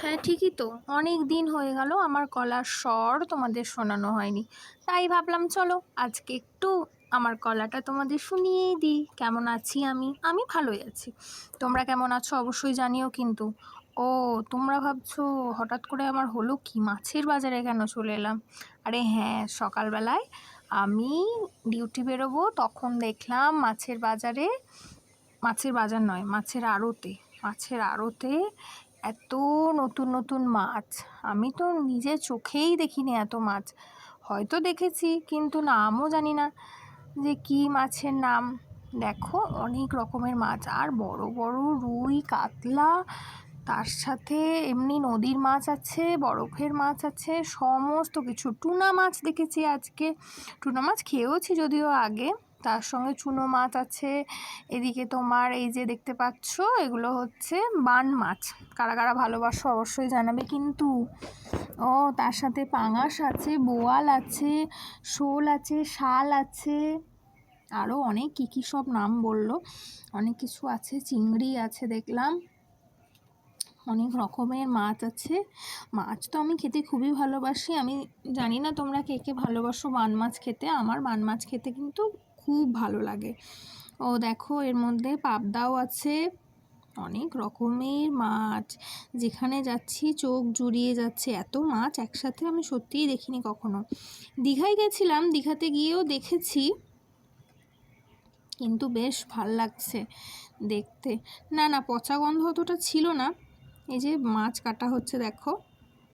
হ্যাঁ ঠিকই তো। অনেক দিন হয়ে গেল, আমার গলার স্বর তোমাদের শোনানো হয়নি। তাই ভাবলাম, চলো আজকে একটু আমার গলাটা তোমাদের শুনিয়েই দিই। কেমন আছি আমি? আমি ভালোই আছি। তোমরা কেমন আছো অবশ্যই জানিও কিন্তু। ও, তোমরা ভাবছ হঠাৎ করে আমার হলো কি? মাছের বাজারে কেন চলে এলাম? আরে হ্যাঁ সকালবেলায় আমি ডিউটি বেরোবো, তখন দেখলাম মাছের বাজারে, মাছের বাজার নয়, মাছের আড়তে মাছের আড়তে এত নতুন নতুন মাছ। আমি তো নিজে চোখেই দেখিনি এত মাছ। হয়তো দেখেছি, কিন্তু নামও জানি না যে কী মাছের নাম। দেখো, অনেক রকমের মাছ। আর বড় বড় রুই, কাতলা, তার সাথে এমনি নদীর মাছ আছে, বরফের মাছ আছে, সমস্ত কিছু। টুনা মাছ দেখেছি আজকে। টুনা মাছ খেয়েওছি যদিও আগে। তার সঙ্গে চুনো মাছ আছে। এদিকে তোমার এই যে দেখতে পাচ্ছ, এগুলো হচ্ছে বান মাছ। কারা কারা ভালোবাসো অবশ্যই জানাবে। কিন্তু, ও, তার সাথে পাঙাশ আছে, বোয়াল আছে, শোল আছে, শাল আছে আরও অনেক কী কী সব নাম বলল। অনেক কিছু আছে, চিংড়ি আছে দেখলাম। অনেক রকমের মাছ আছে। মাছ তো আমি খেতে খুবই ভালোবাসি। আমি জানি না তোমরা কে কে ভালোবাসো বান মাছ খেতে। আমার বান মাছ খেতে কিন্তু খুব ভালো লাগে। ও দেখো, এর মধ্যে পাবদাও আছে। অনেক রকমের মাছ। যেখানে যাচ্ছি, চোখ জুড়িয়ে যাচ্ছে। এত মাছ একসাথে আমি সত্যিই দেখিনি কখনো। দীঘায় গেছিলাম, দীঘাতে গিয়েও দেখেছি। কিন্তু বেশ ভালো লাগছে দেখতে। না না, পচা গন্ধ অতটা ছিল না। এই যে মাছ কাটা হচ্ছে, দেখো।